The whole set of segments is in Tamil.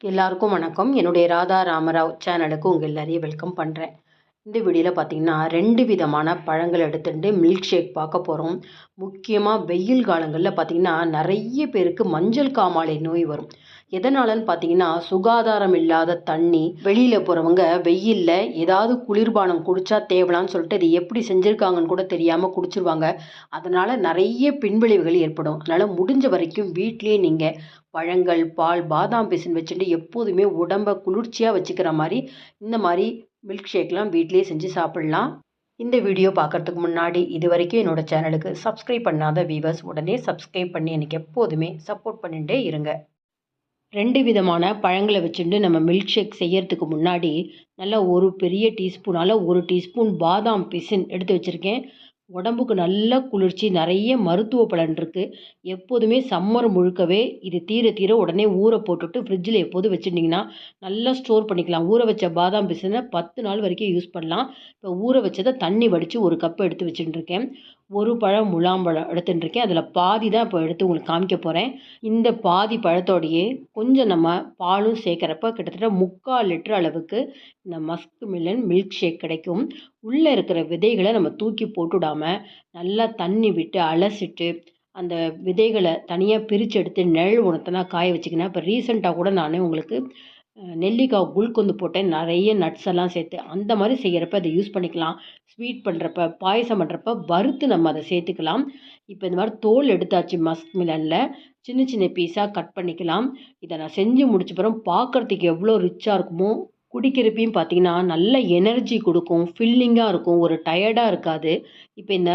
எல்லாருக்கும் வணக்கம். என்னுடைய ராதா ராமராவ் சேனலுக்கு உங்கள் எல்லாரையும் வெல்கம் பண்ணுறேன் இந்த வீடியோவில் பார்த்தீங்கன்னா ரெண்டு விதமான பழங்கள் எடுத்துட்டு மில்க் ஷேக் பார்க்க போகிறோம் முக்கியமாக வெயில் காலங்களில் பார்த்தீங்கன்னா நிறைய பேருக்கு மஞ்சள் காமாலை நோய் வரும். எதனாலன்னு பார்த்தீங்கன்னா சுகாதாரம் இல்லாத தண்ணி வெளியில் போகிறவங்க வெயிலில் ஏதாவது குளிர்பானம் குடித்தா தேவலான்னு சொல்லிட்டு இது எப்படி செஞ்சுருக்காங்கன்னு கூட தெரியாமல் குடிச்சிருவாங்க. அதனால் நிறைய பின்விளைவுகள் ஏற்படும். அதனால் முடிஞ்ச வரைக்கும் வீட்லேயே நீங்கள் பழங்கள் பால் பாதாம் பிசின் வச்சுட்டு எப்போதுமே உடம்பை குளிர்ச்சியாக வச்சுக்கிற மாதிரி இந்த மாதிரி மில்க் ஷேக்லாம் வீட்லேயே செஞ்சு சாப்பிட்லாம். இந்த வீடியோ பார்க்குறதுக்கு முன்னாடி இது வரைக்கும் என்னோடய சேனலுக்கு சப்ஸ்கிரைப் பண்ணாத வீவர்ஸ் உடனே சப்ஸ்கிரைப் பண்ணி எனக்கு எப்போதுமே சப்போர்ட் பண்ணிகிட்டே இருங்க. ரெண்டு விதமான பழங்களை வச்சுட்டு நம்ம மில்க் ஷேக் செய்யறதுக்கு முன்னாடி நல்லா ஒரு பெரிய டீஸ்பூனால் ஒரு டீஸ்பூன் பாதாம் பிசின் எடுத்து வச்சுருக்கேன். உடம்புக்கு நல்ல குளிர்ச்சி நிறைய மருத்துவ பலன் இருக்குது எப்போதுமே சம்மர் முழுக்கவே இது தீர தீர உடனே ஊற போட்டுட்டு ஃப்ரிட்ஜில் எப்போதும் வச்சுட்டிங்கன்னா நல்லா ஸ்டோர் பண்ணிக்கலாம். ஊற வச்ச பாதாம் பிசினை பத்து நாள் வரைக்கும் யூஸ் பண்ணலாம். இப்போ ஊற வச்சதை தண்ணி வடித்து ஒரு கப் எடுத்து வச்சுட்டுருக்கேன் ஒரு பழம் முலாம்பழம் எடுத்துட்டுருக்கேன் அதில் பாதி தான் இப்போ எடுத்து உங்களுக்கு காமிக்க போகிறேன் இந்த பாதி பழத்தோடையே கொஞ்சம் நம்ம பாலும் சேர்க்குறப்ப கிட்டத்தட்ட முக்கால் லிட்டர் அளவுக்கு இந்த மஸ்க் மில்லன் மில்க் ஷேக் கிடைக்கும். உள்ளே இருக்கிற விதைகளை நம்ம தூக்கி போட்டுவிடாமல் நல்லா தண்ணி விட்டு அலசிட்டு அந்த விதைகளை தனியாக பிரித்து எடுத்து நிழல் உணர்த்தினா காய வச்சிக்கினா இப்போ ரீசெண்டாக கூட நான் உங்களுக்கு நெல்லிக்காய் குல்கொந்து போட்டேன். நிறைய நட்ஸ் எல்லாம் சேர்த்து அந்த மாதிரி செய்கிறப்ப அதை யூஸ் பண்ணிக்கலாம். ஸ்வீட் பண்ணுறப்ப பாயசம் பண்ணுறப்ப வறுத்து நம்ம அதை சேர்த்துக்கலாம். இப்போ இந்த மாதிரி தோல் எடுத்தாச்சு மஸ்க் மிலனில் சின்ன சின்ன பீஸாக கட் பண்ணிக்கலாம். இதை நான் செஞ்சு முடிச்ச பிறகு பார்க்குறதுக்கு எவ்வளோ ரிச்சாக இருக்குமோ குடிக்கிறப்பையும் பார்த்தீங்கன்னா நல்ல எனர்ஜி கொடுக்கும் ஃபில்லிங்காக இருக்கும். ஒரு டயர்டாக இருக்காது. இப்போ இந்த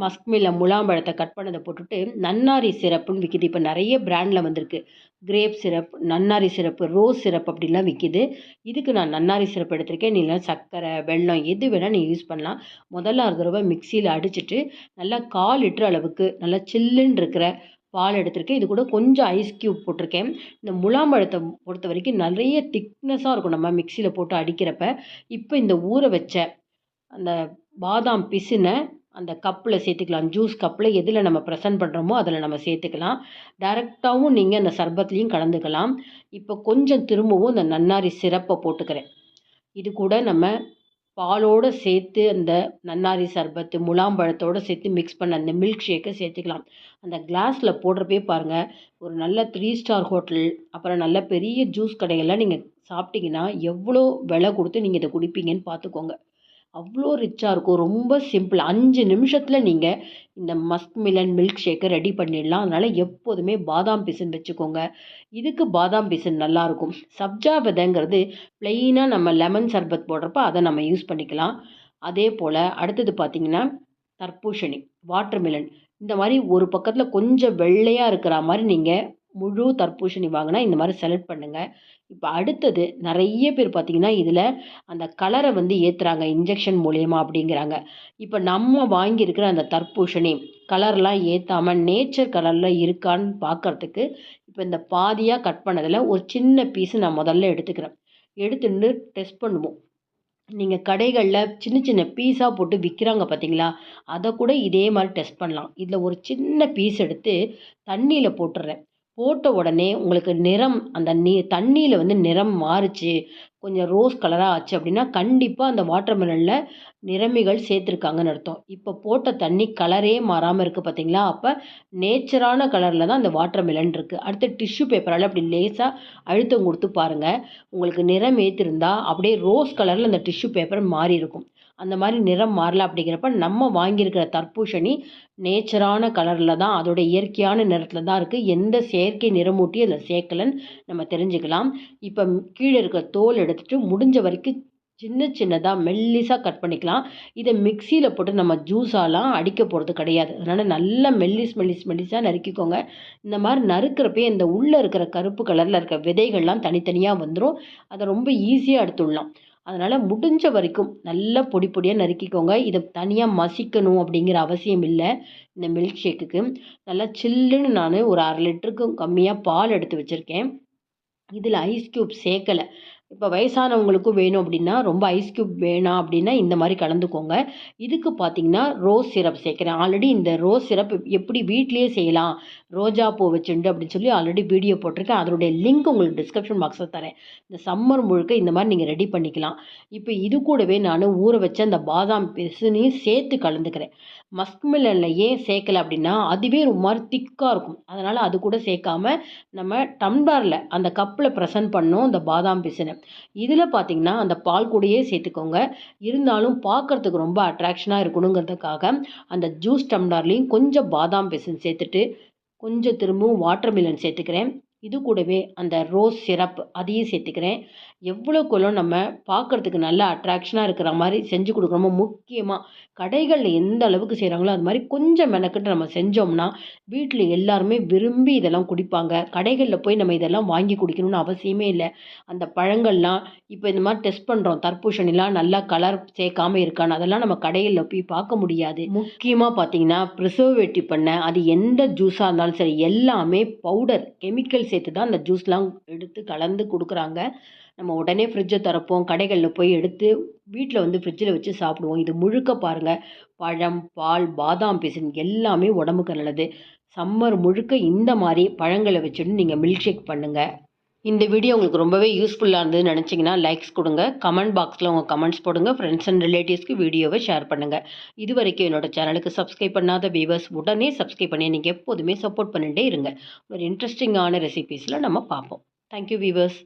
மஸ்க்மில்ல முலாம்பழத்தை கட் பண்ணதை போட்டுட்டு நன்னாரி சிரப்புன்னு விற்கிது இப்போ நிறைய பிராண்டில் வந்திருக்கு. கிரேப் சிரப் நன்னாரி சிரப்பு ரோஸ் சிரப் அப்படிலாம் விற்கிது இதுக்கு நான் நன்னாரி சிரப் எடுத்திருக்கேன். நீ சர்க்கரை வெல்லம் எது வேணால் நீ யூஸ் பண்ணலாம். முதல்ல ஒரு தடவை மிக்சியில் அடிச்சுட்டு நல்லா கால் லிட்டர் அளவுக்கு நல்லா சில்லுன்னு இருக்கிற பால் எடுத்திருக்கேன். இது கூட கொஞ்சம் ஐஸ் க்யூப் போட்டிருக்கேன். இந்த முலாம்பழத்தை பொறுத்த வரைக்கும் நிறைய திக்னஸாக இருக்கும் நம்ம மிக்சியில் போட்டு அடிக்கிறப்ப. இப்போ இந்த ஊற வச்ச அந்த பாதாம் பிசினை அந்த கப்பில் சேர்த்துக்கலாம். ஜூஸ் கப்பில் எதில் நம்ம ப்ரெசன்ட் பண்ணுறோமோ அதில் நம்ம சேர்த்துக்கலாம். டைரெக்டாகவும் நீங்கள் அந்த சர்பத்லேயும் கலந்துக்கலாம். இப்போ கொஞ்சம் திரும்பவும் இந்த நன்னாரி சிரப்பை போட்டுக்கிறேன். இது கூட நம்ம பாலோடு சேர்த்து அந்த நன்னாரி சர்பத்து முலாம்பழத்தோடு சேர்த்து மிக்ஸ் பண்ண அந்த மில்க் ஷேக்கை சேர்த்துக்கலாம். அந்த கிளாஸில் போடுறப்பே பாருங்கள் ஒரு நல்ல த்ரீ ஸ்டார் ஹோட்டல் அப்புறம் நல்ல பெரிய ஜூஸ் கடைகள்லாம் நீங்கள் சாப்பிட்டீங்கன்னா எவ்வளோ விலை கொடுத்து நீங்கள் இதை குடிப்பீங்கன்னு பார்த்துக்கோங்க. அவ்வளோ ரிச்சாக இருக்கும். ரொம்ப சிம்பிள் அஞ்சு நிமிஷத்தில் நீங்கள் இந்த மஸ்க் மிலன் மில்க் ஷேக்கை ரெடி பண்ணிடலாம். அதனால் எப்போதுமே பாதாம் பிசின் வச்சுக்கோங்க. இதுக்கு பாதாம் பிசின் நல்லாயிருக்கும் சப்ஜா விதைங்கிறது ப்ளெயினாக நம்ம லெமன் சர்பத் போடுறப்ப அதை நம்ம யூஸ் பண்ணிக்கலாம். அதே போல் அடுத்தது பார்த்திங்கன்னா தர்பூசணி வாட்டர் மிலன் இந்த மாதிரி ஒரு பக்கத்தில் கொஞ்சம் வெள்ளையாக இருக்கிற மாதிரி நீங்கள் முழு தர்பூசணி வாங்கினா இந்த மாதிரி செலக்ட் பண்ணுங்கள் இப்போ அடுத்தது நிறைய பேர் பார்த்திங்கன்னா இதில் அந்த கலரை வந்து ஏற்றுறாங்க இன்ஜெக்ஷன் மூலயமா அப்படிங்கிறாங்க. இப்போ நம்ம வாங்கியிருக்கிற அந்த தர்பூசணி கலர்லாம் ஏற்றாமல் நேச்சர் கலரில் இருக்கான்னு பார்க்குறதுக்கு இப்போ இந்த பாதியாக கட் பண்ணதில் ஒரு சின்ன பீஸு நான் முதல்ல எடுத்துக்கிறேன். எடுத்துட்டு டெஸ்ட் பண்ணுவோம். நீங்கள் கடைகளில் சின்ன சின்ன பீஸாக போட்டு விற்கிறாங்க பார்த்தீங்களா அதை கூட இதே மாதிரி டெஸ்ட் பண்ணலாம். இதில் ஒரு சின்ன பீஸ் எடுத்து தண்ணியில் போட்டுடுறேன் போட்ட உடனே உங்களுக்கு நிறம் அந்த நீ தண்ணியில் வந்து நிறம் மாறுச்சு கொஞ்சம் ரோஸ் கலராக ஆச்சு அப்படின்னா கண்டிப்பாக அந்த வாட்டர் மெலனில் நிறமிகள் சேர்த்துருக்காங்கன்னு அர்த்தம். இப்போ போட்ட தண்ணி கலரே மாறாமல் இருக்குது பார்த்தீங்களா? அப்போ நேச்சரான கலரில் தான் அந்த வாட்டர் மெலன் இருக்குது அடுத்து டிஷ்யூ பேப்பரால் அப்படி லேசாக அழுத்தம் கொடுத்து பாருங்கள் உங்களுக்கு நிறம் ஏற்றிருந்தா அப்படியே ரோஸ் கலரில் அந்த டிஷ்யூ பேப்பர் மாறி இருக்கும் அந்த மாதிரி நிறம் மாறல அப்படிங்கிறப்ப நம்ம வாங்கியிருக்கிற தர்பூசணி நேச்சரான கலரில் தான் அதோட இயற்கையான நிறத்தில் தான் இருக்குது எந்த செயற்கை நிறமூட்டி அதில் சேர்க்கலன்னு நம்ம தெரிஞ்சுக்கலாம். இப்போ கீழே இருக்க தோல் எடுத்துகிட்டு முடிஞ்ச வரைக்கும் சின்ன சின்னதாக மெல்லிஸாக கட் பண்ணிக்கலாம். இதை மிக்சியில் போட்டு நம்ம ஜூஸாலாம் அடிக்க போகிறது கிடையாது. அதனால் நல்லா மெல்லிஸ் மெல்லிஸ் மெல்லிஸாக நறுக்கிக்கோங்க. இந்த மாதிரி நறுக்கிறப்பே இந்த உள்ளே இருக்கிற கருப்பு கலரில் இருக்க விதைகள்லாம் தனித்தனியாக வந்துடும் அதை ரொம்ப ஈஸியாக எடுத்துடலாம். அதனால் முடிஞ்ச வரைக்கும் நல்லா பொடி பொடியாக நறுக்கிக்கோங்க. இதை தனியாக மசிக்கணும் அப்படிங்கிற அவசியம் இல்லை. இந்த மில்க் ஷேக்குக்கு நல்லா சில்லுன்னு நான் ஒரு அரை லிட்டருக்கும் கம்மியாக பால் எடுத்து வச்சுருக்கேன். இதில் ஐஸ் க்யூப் சேர்க்கலை. இப்போ வயசானவங்களுக்கும் வேணும் அப்படின்னா ரொம்ப ஐஸ் க்யூப் வேணாம் அப்படின்னா இந்த மாதிரி கலந்துக்கோங்க. இதுக்கு பார்த்தீங்கன்னா ரோஸ் சிரப் சேர்க்குறேன். ஆல்ரெடி இந்த ரோஸ் சிரப் எப்படி வீட்டிலேயே செய்யலாம்? ரோஜா பூ வச்சுண்டு அப்படின்னு சொல்லி ஆல்ரெடி வீடியோ போட்டிருக்கேன். அதனுடைய லிங்க் உங்களுக்கு டிஸ்கிரிப்ஷன் பாக்ஸில் தரேன். இந்த சம்மர் முழுக்க இந்த மாதிரி நீங்கள் ரெடி பண்ணிக்கலாம். இப்போ இது கூடவே நான் ஊற வச்ச அந்த பாதாம் பிசுனையும் சேர்த்து கலந்துக்கிறேன். மஸ்க் மில்லனில் ஏன் சேர்க்கலை அப்படின்னா அதுவே ஒரு மாதிரி திக்காக இருக்கும். அதனால் அது கூட சேர்க்காம நம்ம டம்ளரில் அந்த கப்பில் ப்ரெசன்ட் பண்ணோம் அந்த பாதாம் பிசினை. இதில் பார்த்தீங்கன்னா அந்த பால் கூடையே சேர்த்துக்கோங்க. இருந்தாலும் பார்க்குறதுக்கு ரொம்ப அட்ராக்ஷனாக இருக்கணுங்கிறதுக்காக அந்த ஜூஸ் டம்ளர்லேயும் கொஞ்சம் பாதாம் பிசின் சேர்த்துட்டு கொஞ்சம் திரும்பவும் வாட்டர் மிலன் சேர்த்துக்கிறேன். இது கூடவே அந்த ரோஸ் சிரப் அதையும் சேர்த்துக்கிறேன். எவ்வளோக்குள்ள நம்ம பார்க்குறதுக்கு நல்லா அட்ராக்ஷனாக இருக்கிற மாதிரி செஞ்சு கொடுக்குறோமோ முக்கியமாக கடைகளில் எந்த அளவுக்கு செய்கிறாங்களோ அது மாதிரி கொஞ்சம் மெனக்கிட்டு நம்ம செஞ்சோம்னா வீட்டில் எல்லாருமே விரும்பி இதெல்லாம் குடிப்பாங்க. கடைகளில் போய் நம்ம இதெல்லாம் வாங்கி குடிக்கணும்னு அவசியமே இல்லை. அந்த பழங்கள்லாம் இப்போ இந்த மாதிரி டெஸ்ட் பண்ணுறோம் தர்பூஷணிலாம் நல்லா கலர் சேர்க்காம இருக்கான்னு அதெல்லாம் நம்ம கடைகளில் போய் பார்க்க முடியாது. முக்கியமாக பார்த்தீங்கன்னா ப்ரிசர்வேட்டிவ் பண்ண அது எந்த ஜூஸாக இருந்தாலும் சரி எல்லாமே பவுடர் கெமிக்கல்ஸ் சேர்த்து தான் அந்த ஜூஸ்லாம் எடுத்து கலந்து கொடுக்குறாங்க. நம்ம உடனே ஃப்ரிட்ஜை திறப்போம். கடைகளில் போய் எடுத்து வீட்டில் வந்து ஃப்ரிட்ஜில் வச்சு சாப்பிடுவோம். இது முழுக்க பாருங்கள் பழம் பால் பாதாம் பிசின் எல்லாமே உடம்புக்கு நல்லது. சம்மர் முழுக்க இந்த மாதிரி பழங்களை வச்சுட்டு நீங்கள் மில்க் ஷேக் பண்ணுங்கள் இந்த வீடியோ உங்களுக்கு ரொம்பவே யூஸ்ஃபுல்லாக இருந்ததுன்னு நினச்சிங்கன்னா லைக்ஸ் கொடுங்க. கமெண்ட் பாக்ஸில் உங்கள் கமெண்ட்ஸ் போடுங்க. ஃப்ரெண்ட்ஸ் அண்ட் ரிலேட்டிவ்ஸ்க்கு வீடியோவை ஷேர் பண்ணுங்கள் இது வரைக்கும் என்னோட சேனலுக்கு சப்ஸ்கிரைப் பண்ணாத வியூவர்ஸ் உடனே சப்ஸ்கிரைப் பண்ணி நீங்கள் எப்போதுமே சப்போர்ட் பண்ணிகிட்டே இருங்க. ஒரு இன்ட்ரெஸ்டிங்கான ரெசிபீஸில் நம்ம பார்ப்போம். Thank you viewers